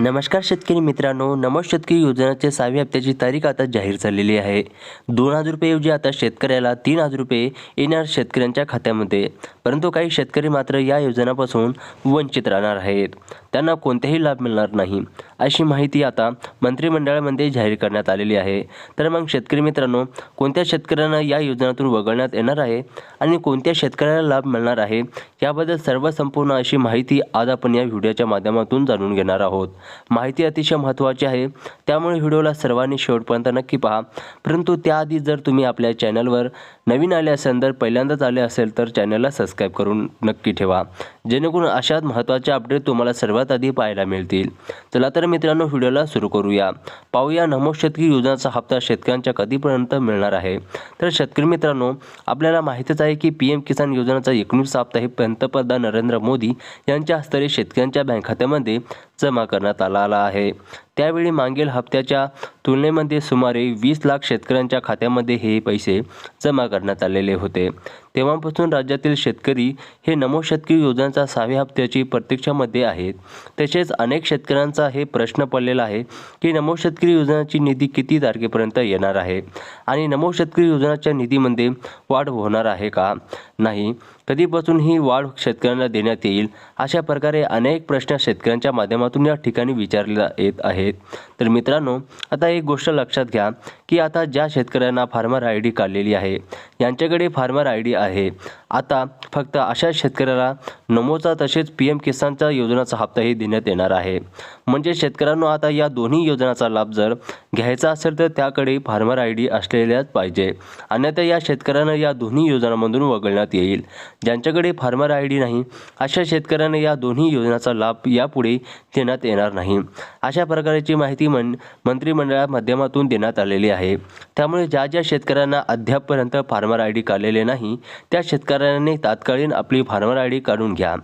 नमस्कार शेतकरी मित्रांनो नमो शेतकरी योजनेचे सहाव्या हप्त्याची तारीख आता जाहीर झालेली आहे. दोन हजार रुपयेऐवजी आता शेतकऱ्याला तीन हजार रुपये येणार शेतकऱ्यांच्या खात्यामध्ये. परंतु काही शेतकरी मात्र या योजनापासून वंचित राहणार आहेत. त्यांना कोणतेही लाभ मिळणार नाही. अशी माहिती आता मंत्रिमंडळामध्ये जाहीर करण्यात आलेली आहे. तर मग शेतकरी मित्रांनो कोणत्या शेतकऱ्यांना या योजनेतून वगळण्यात येणार आहे आणि कोणत्या शेतकऱ्याला लाभ मिळणार आहे याबद्दल सर्व संपूर्ण अशी माहिती आज आपण या व्हिडिओच्या माध्यमातून जाणून घेणार आहोत. माहिती अतिशय महत्त्वाची आहे. त्यामुळे व्हिडिओला सर्वांनी शेवटपर्यंत नक्की पहा. परंतु त्याआधी जर तुम्ही आपल्या चॅनलवर नवीन आले असेल तर पहिल्यांदाच आले असेल तर चॅनलला सबस्क्राईब करून नक्की ठेवा. जेणेकरून अशाच महत्त्वाचे अपडेट तुम्हाला सर्व सर्वात आधी पाहायला मिळतील. चला तर मित्रांनो व्हिडिओला सुरू करूया. पाहूया नमो शेतकरी योजनाचा हप्ता शेतकऱ्यांच्या कधीपर्यंत मिळणार आहे. तर शेतकरी मित्रांनो आपल्याला माहितीच आहे की पी एम किसान योजनेचा एकोणीस हप्ता हे पंतप्रधान नरेंद्र मोदी यांच्या हस्ते शेतकऱ्यांच्या बँक खात्यामध्ये जमा करण्यात आला आला आहे. त्यावेळी मागील हप्त्याच्या तुलनेमध्ये सुमारे वीस लाख शेतकऱ्यांच्या खात्यामध्ये हे पैसे जमा करण्यात आलेले होते. तेव्हापासून राज्यातील शेतकरी हे नमो शेतकरी योजनेचा सहाव्या हप्त्याची प्रतीक्षामध्ये आहेत. तसेच अनेक शेतकऱ्यांचा हे प्रश्न पडलेला आहे की नमो शेतकरी योजनेची निधी किती तारखेपर्यंत येणार आहे? आणि नमो शेतकरी योजनेच्या निधीमध्ये वाढ होणार आहे का? नाही. कधीपासून ही वाढ शेतकऱ्यांना देण्यात येईल? अशा प्रकारे अनेक प्रश्न शेतकऱ्यांच्या माध्यमातून या ठिकाणी विचारल्या येत आहेत तर मित्रांनो आता एक गोष्ट लक्षात घ्या की आता ज्या शेतकऱ्यांना फार्मर आय डी काढलेली आहे यांच्याकडे फार्मर आय डी आहे. आता फक्त अशा शेतकऱ्याला नमोचा तसेच पी एम किसानचा योजनाचा हप्ताही देण्यात येणार आहे. म्हणजे शेतकऱ्यांनो आता या दोन्ही योजनाचा लाभ जर घ्यायचा असेल तर त्याकडे फार्मर आय डी असलेल्याच पाहिजे. अन्यथा या शेतकऱ्यांना या दोन्ही योजनांमधून वगळण्यात येईल. ज्यांच्याकडे फार्मर आय डी नाही अशा शेतकऱ्यांना या दोन्ही योजनाचा लाभ यापुढे देण्यात येणार नाही. अशा प्रकारची माहिती मन मंत्रिमंडळा माध्यमातून देण्यात आलेली आहे. त्यामुळे ज्या ज्या शेतकऱ्यांना अद्यापपर्यंत फार्मर आय डी काढलेले नाही त्या शेतकऱ्यांनी तात्कालीन आपली फार्मर आय डी काढून घ्या.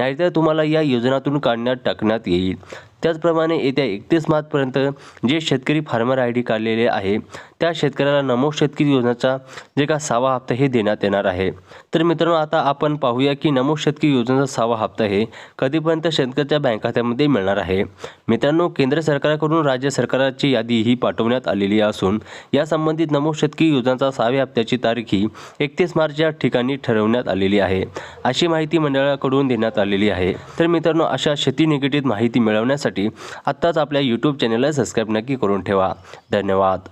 नाहीतर तुम्हाला या योजनातून काढण्यात टाकण्यात येईल. त्याचप्रमाणे येत्या एकतीस मार्चपर्यंत जे शेतकरी फार्मर आय डी काढलेले आहे त्या शेतकऱ्याला नमो शेतकरी योजनेचा जे का सहावा हप्ता हे देण्यात येणार आहे. तर मित्रांनो आता आपण पाहूया की नमो शेतकरी योजनेचा सहावा हप्ता हे कधीपर्यंत शेतकऱ्याच्या बँक खात्यामध्ये मिळणार आहे. मित्रांनो केंद्र सरकारकडून राज्य सरकारची यादी ही पाठवण्यात आलेली असून या संबंधित नमो शेतकरी योजनेचा सहाव्या हप्त्याची तारीख ही एकतीस मार्च या ठिकाणी ठरवण्यात आलेली आहे. अशी माहिती मंडळाकडून देण्यात आली आलेली आहे. तर मित्रांनो अशा शेती निगडीत माहिती मिळवण्यासाठी आत्ताच आपल्या यूट्यूब चॅनलला सबस्क्राईब नक्की करून ठेवा. धन्यवाद.